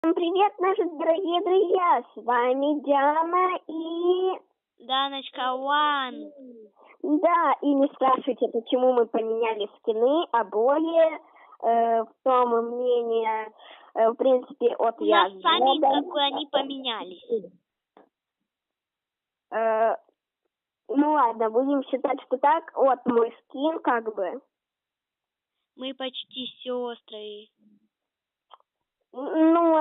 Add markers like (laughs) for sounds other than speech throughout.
Всем привет, наши дорогие друзья! С вами Диана и... Даночка One. Да, и не спрашивайте, почему мы поменяли скины, обои. Э, в том мнение, э, в принципе, от У нас я сами Зеда. как они поменялись. Э, ну ладно, будем считать, что так. Вот мой скин, как бы. Мы почти сестры.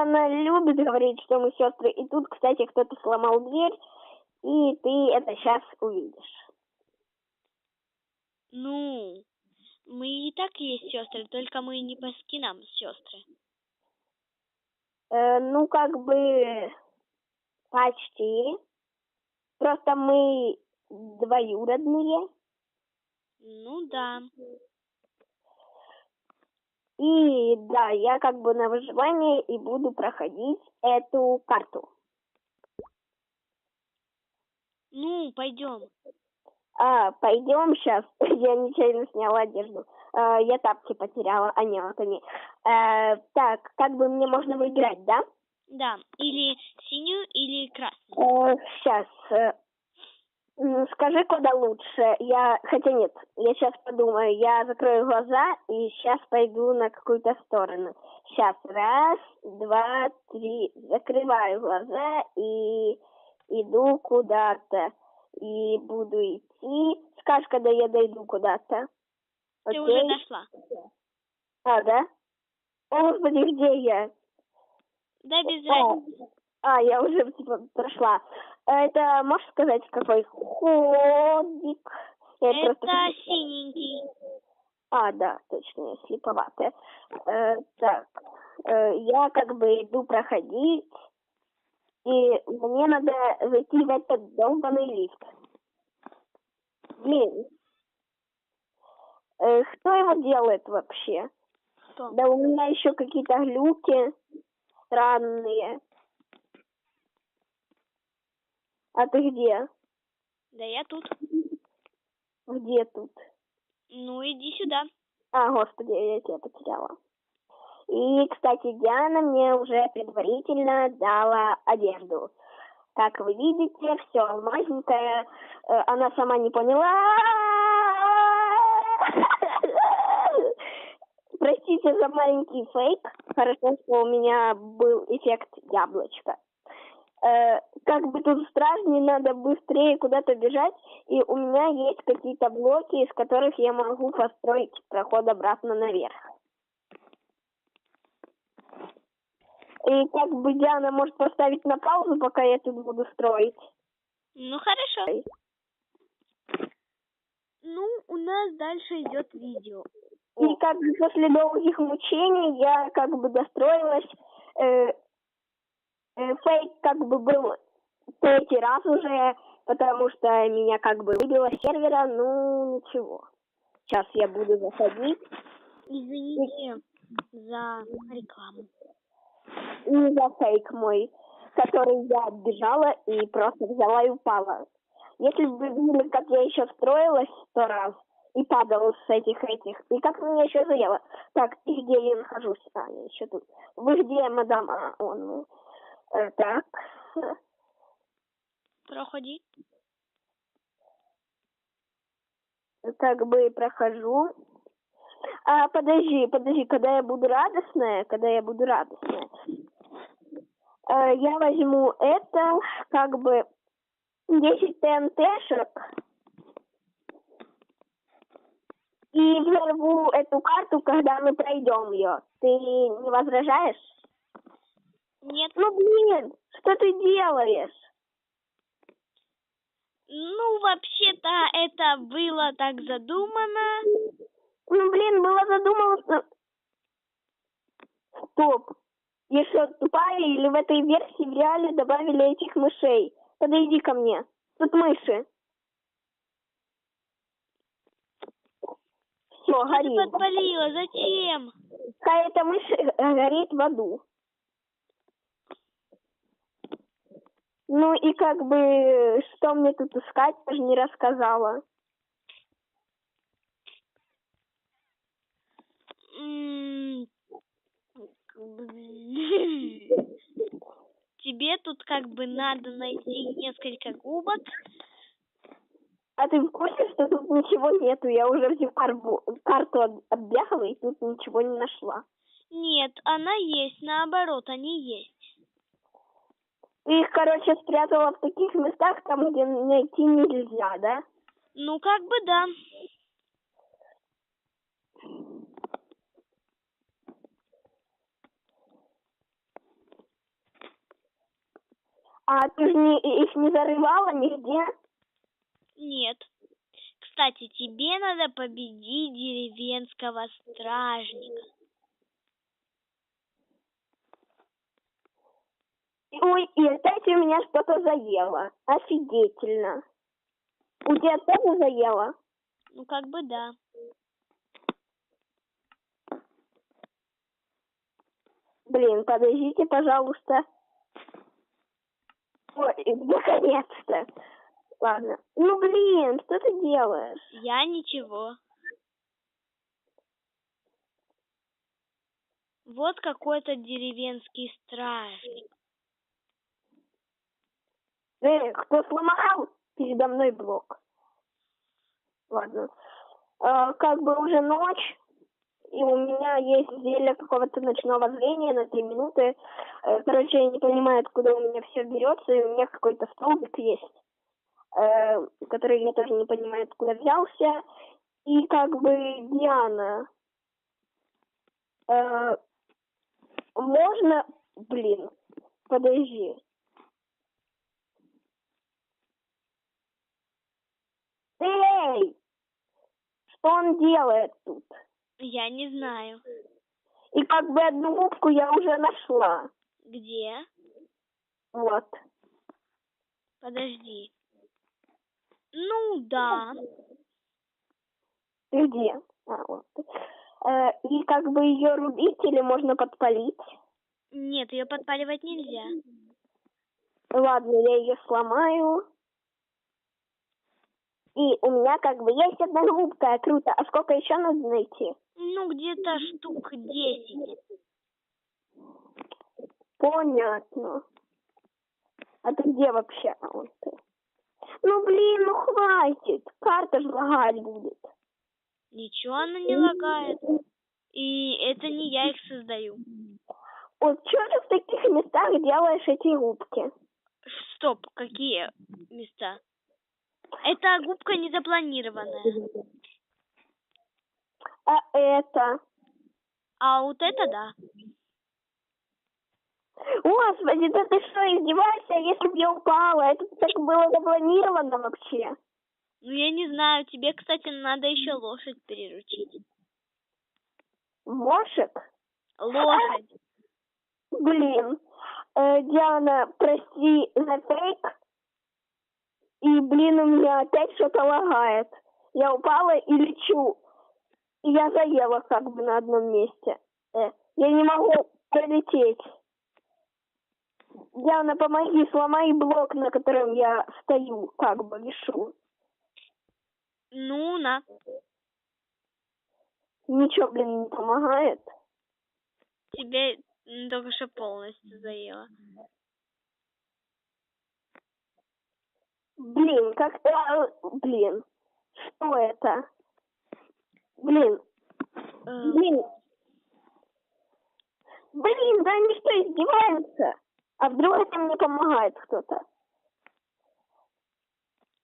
Она любит говорить, что мы сестры. И тут, кстати, кто-то сломал дверь, и ты это сейчас увидишь. Ну, мы и так есть сестры, только мы не по скинам сестры. Э, ну, как бы почти. Просто мы двоюродные. Ну да. И да, я как бы на выживании и буду проходить эту карту. Ну, пойдем. А, пойдем сейчас. (laughs) Я нечаянно сняла одежду. А, я тапки потеряла. А, нет, вот они. Э, так, как бы мне можно выиграть, да? Да. Или синюю, или красную. сейчас. Скажи, куда лучше. Я, хотя нет, я сейчас подумаю. Я закрою глаза и сейчас пойду на какую-то сторону. Сейчас. Раз, два, три. Закрываю глаза и иду куда-то. И буду идти. Скажешь, когда я дойду куда-то. Ты Окей? уже дошла. А, да? О, Господи, где я? Да, без разницы. а, я уже типа прошла. Это можешь сказать, какой ходик? Я Это просто- синенький. А, да, точно, слеповатая. Э, так, э, я как бы иду проходить, и мне надо зайти в этот долбанный лифт. Блин. Э, кто его делает вообще? Что? Да у меня еще какие-то глюки странные. А ты где? Да я тут. Где тут? Ну, иди сюда. А, господи, я тебя потеряла. И, кстати, Диана мне уже предварительно дала одежду. Как вы видите, все алмазненькое. Э, Она сама не поняла. Простите за маленький фейк. Хорошо, что у меня был эффект яблочка. Э, как бы тут страшнее, надо быстрее куда-то бежать. И у меня есть какие-то блоки, из которых я могу построить проход обратно наверх. И как бы Диана может поставить на паузу, пока я тут буду строить. Ну, хорошо. Ну, у нас дальше идет видео. И как бы после долгих мучений я как бы достроилась. Э, фейк как бы был третий раз уже, потому что меня как бы выбило с сервера, ну ничего. Сейчас я буду заходить. Извините за рекламу. И за фейк мой, который я отбежала и просто взяла и упала. Если бы вы видели, как я еще строилась сто раз и падала с этих этих, и как меня еще заело. Так, и где я нахожусь? А, я еще тут. Вы где, мадам? А, он. Э, так. Проходи. Как бы прохожу. А, подожди, подожди, когда я буду радостная, когда я буду радостная, э, я возьму это, как бы, 10 ТНТшек и взорву эту карту, когда мы пройдем ее. Ты не возражаешь? Нет. Ну, блин, что ты делаешь? Ну, вообще-то это было так задумано. Ну, блин, было задумано... что- Стоп. Я что, тупая или в этой версии в реале добавили этих мышей? Подойди ко мне. Тут мыши. Все, Что ты горит. подпалила? Зачем? Какая-то мышь э, горит в аду. Ну и как бы, что мне тут искать, даже не рассказала. М, тут как бы надо найти несколько губок. А ты в курсе, что тут ничего нету? Я уже всю карбу- карту об- оббегала и тут ничего не нашла. Нет, она есть, наоборот, они есть. Их, короче, спрятала в таких местах, там, где найти нельзя, да? Ну, как бы да. А ты же не, их не зарывала нигде? Нет. Кстати, тебе надо победить деревенского стражника. Ой, и опять у меня что-то заело. Офигительно. У тебя тоже заело? Ну, как бы да. Блин, подождите, пожалуйста. Ой, наконец-то. Ладно. Ну, блин, что ты делаешь? Я ничего. Вот какой-то деревенский стражник. Эй, кто сломал передо мной блок? Ладно. А, как бы уже ночь, и у меня есть зелье какого-то ночного зрения на три минуты. Э, Короче, я не понимаю, откуда у меня все берется, и у меня какой-то столбик есть, э, который я тоже не понимаю, откуда взялся. И как бы Диана, э, можно, блин, подожди. Эй! Что он делает тут? Я не знаю. И как бы одну губку я уже нашла. Где? Вот. Подожди. Ну да. Ты где? А, вот. Э, и как бы ее рубить или можно подпалить? Нет, ее подпаливать нельзя. Ладно, я ее сломаю. И у меня как бы есть одна губка, круто. А сколько еще надо найти? Ну, где-то штук десять. Понятно. А ты где вообще? А, вот ты. Ну, блин, ну хватит. Карта же лагать будет. Ничего она не лагает. И это не я их создаю. Вот что ты в таких местах делаешь эти губки? Стоп, какие места? Эта губка не запланированная. А это? А вот это да. Господи, да ты что, издеваешься, если бы я упала? Это так было запланировано вообще. Ну, я не знаю, тебе, кстати, надо еще лошадь приручить. Мошек? Лошадь. Блин. Э, Диана, прости за фейк. И, блин, у меня опять что-то лагает. Я упала и лечу. И я заела как бы на одном месте. Э, я не могу пролететь. Диана, помоги, сломай блок, на котором я стою, как бы вешу. Ну, на. Ничего, блин, не помогает. Тебе только что полностью заело. Блин, как... э, блин, что это? Блин, Э, блин. Блин, да они что, издеваются? А вдруг это мне помогает кто-то?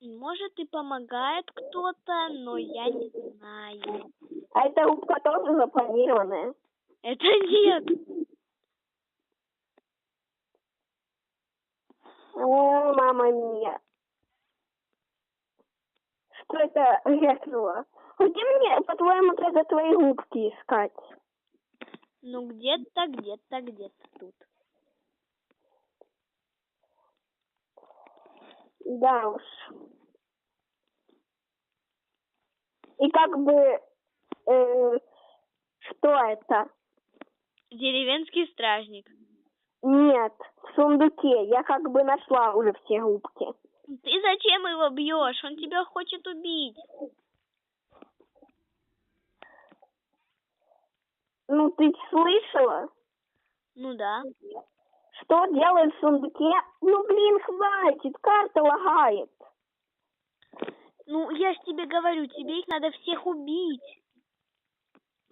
Может и помогает кто-то, но я не знаю. А эта губка тоже запланированная? Это нет. О, мама мия. Что это рэкнуло? Где мне, по-твоему, тогда твои губки искать? Ну, где-то, где-то, где-то тут. Да уж. И как бы... э, что это? Деревенский стражник. Нет, в сундуке. Я как бы нашла уже все губки. Ты зачем его бьешь? Он тебя хочет убить. Ну, ты слышала? Ну да. Что делают в сундуке? Ну, блин, хватит, карта лагает. Ну, я ж тебе говорю, тебе их надо всех убить.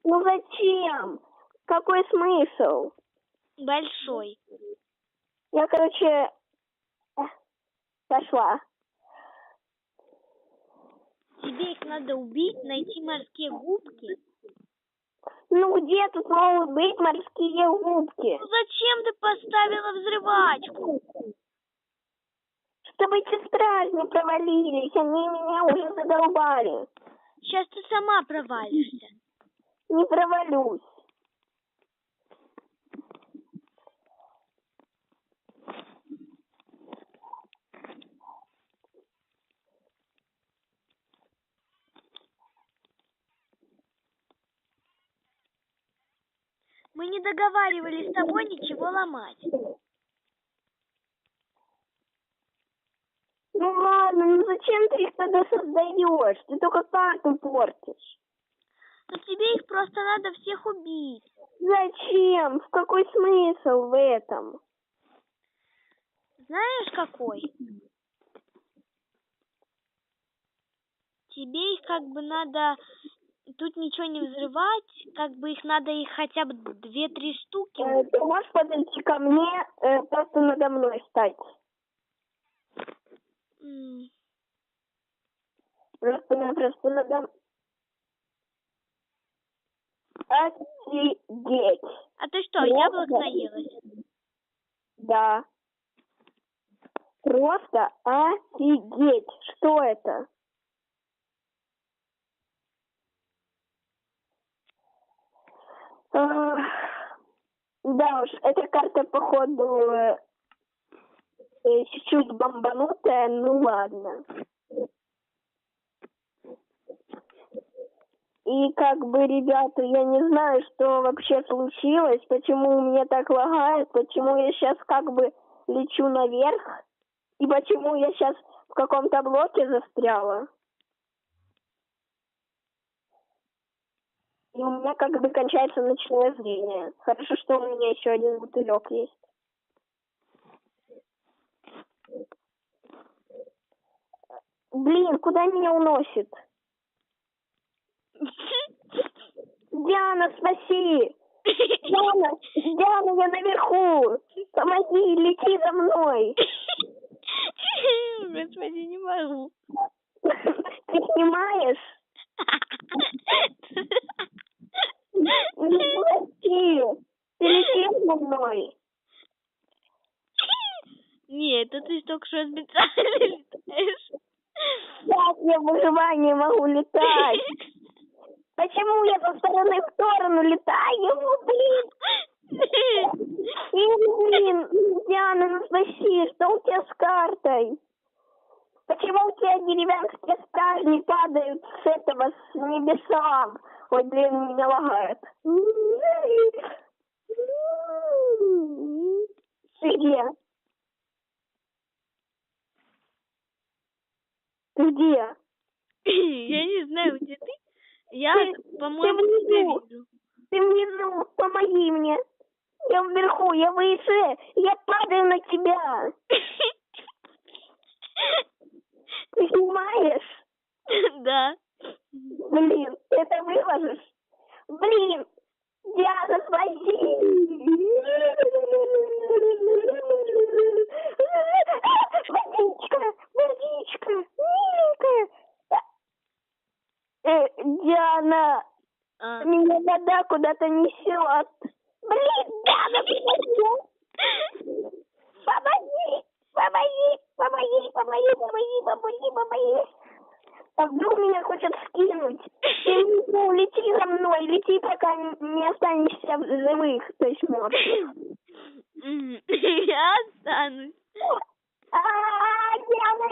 Ну, зачем? Какой смысл? Большой. Я, короче, пошла. Тебе их надо убить, найти морские губки. Ну, где тут могут быть морские губки? Ну, зачем ты поставила взрывачку? Чтобы эти стражи не провалились, они меня уже задолбали. Сейчас ты сама провалишься. Не провалюсь. Мы не договаривались с тобой ничего ломать. Ну ладно, ну зачем ты их тогда создаешь? Ты только карту портишь. Но тебе их просто надо всех убить. Зачем? В какой смысл в этом? Знаешь, какой? Тебе их как бы надо... Тут ничего не взрывать, как бы их надо их хотя бы две-три штуки. Э, Ты можешь подойти ко мне, э, просто надо мной стать? М, Просто-напросто надо... Офигеть! А ты что, Просто- яблок наелась? Да. Просто офигеть! Что это? Да уж, эта карта, походу, э, чуть-чуть бомбанутая, ну ладно. И как бы, ребята, я не знаю, что вообще случилось, почему у меня так лагает, почему я сейчас как бы лечу наверх, и почему я сейчас в каком-то блоке застряла. И у меня как бы кончается ночное зрение. Хорошо, что у меня еще один бутылек есть. Блин, куда меня уносит? Диана, спаси! Диана, Диана, я наверху! Помоги, лети за мной! Господи, не могу. Ты снимаешь? Ну, Лети! Ты летишь за мной? Это ты только что специально (laughs) летаешь. Как я в выживании могу летать? (laughs) Почему я со стороны в сторону летаю? Блин! Блин, Диана, ну спаси, что у тебя с картой? Почему у тебя деревянские стражни падают с этого, с небеса? Ой, блин, меня лагает. Ты где? Где? (coughs) Я не знаю, где ты. Я, по-моему, тебя вижу. Ты внизу, помоги мне. Я вверху, я выше, я падаю на тебя. (laughs) Ты снимаешь? Да. Блин, это выложишь? Блин, Диана, спаси! Водичка, водичка, миленькая. Э, Диана, А. меня вода куда-то несет. Блин, Диана, помоги! Помоги! Помоги! Помоги! Помоги! Помоги! Помоги! Помоги! А вдруг меня хочет скинуть? Ты ну, лети за мной, лети, пока не останешься в живых, то есть мертвых. Я останусь. А, я на